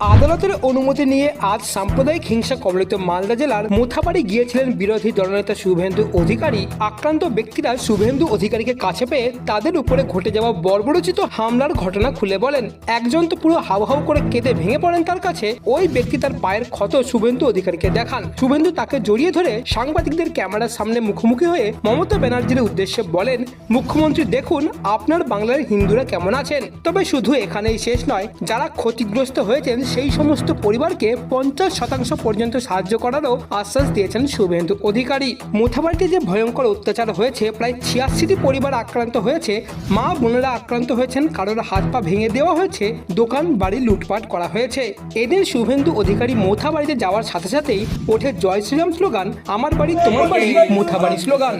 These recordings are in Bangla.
আদালতের অনুমতি নিয়ে আজ সাম্প্রদায়িক হিংসা কবলিত মালদা জেলার মোথাবাড়ি গিয়েছিলেন বিরোধী দলনেতা শুভেন্দু অধিকারী। আক্রান্ত ব্যক্তিরা শুভেন্দু অধিকারীকে কাছে পেয়ে তাদের উপরে ঘটে যাওয়া বর্বরচিত হামলার ঘটনা খুলে বলেন। একজন তো পুরো হাউ হাউ করে কেঁদে ভেঙে পড়েন তার কাছে। ওই ব্যক্তি তার পায়ের ক্ষত শুভেন্দু অধিকারীকে দেখান। শুভেন্দু তাকে জড়িয়ে ধরে সাংবাদিকদের ক্যামেরার সামনে মুখোমুখি হয়ে মমতা ব্যানার্জির উদ্দেশ্যে বলেন, মুখ্যমন্ত্রী, দেখুন, আপনার বাংলার হিন্দুরা কেমন আছেন? তবে শুধু এখানেই শেষ নয়, যারা ক্ষতিগ্রস্ত হয়েছেন সেই সমস্ত পরিবারকে পঞ্চাশ শতাংশ পর্যন্ত সাহায্য করারও আশ্বাস দিয়েছেন শুভেন্দু অধিকারী। মুথাবাড়িতে যে ভয়ঙ্কর অত্যাচার হয়েছে, প্রায় ছিয়াশিটি পরিবার আক্রান্ত হয়েছে, মা বোনেরা আক্রান্ত হয়েছেন, কারোর হাত পা ভেঙে দেওয়া হয়েছে, দোকান, বাড়ি লুটপাট করা হয়েছে। এদিন শুভেন্দু অধিকারী মোথাবাড়িতে যাওয়ার সাথে সাথেই ওঠে জয় শ্রীরাম স্লোগান, আমার বাড়ি, তোমার বাড়ি, মোথাবাড়ি স্লোগান।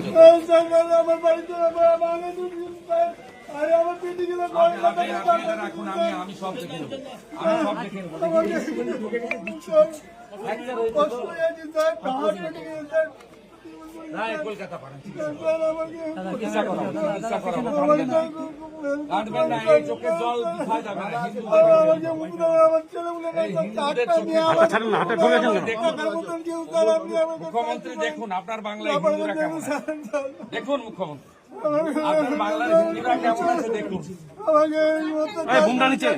আমি সব দেখে নেব। আমি সব দেখে নেব কলকাতা পাঠান চিকিৎসা চিকিৎসা কাটবেন না। এই চোখের জল যাবে? না মুখ্যমন্ত্রী দেখুন আপনার বাংলায় দেখুন মুখ্যমন্ত্রী। আপনার বাংলার হিন্দুরা কেমন আছে দেখুন। বুমটা নিচে।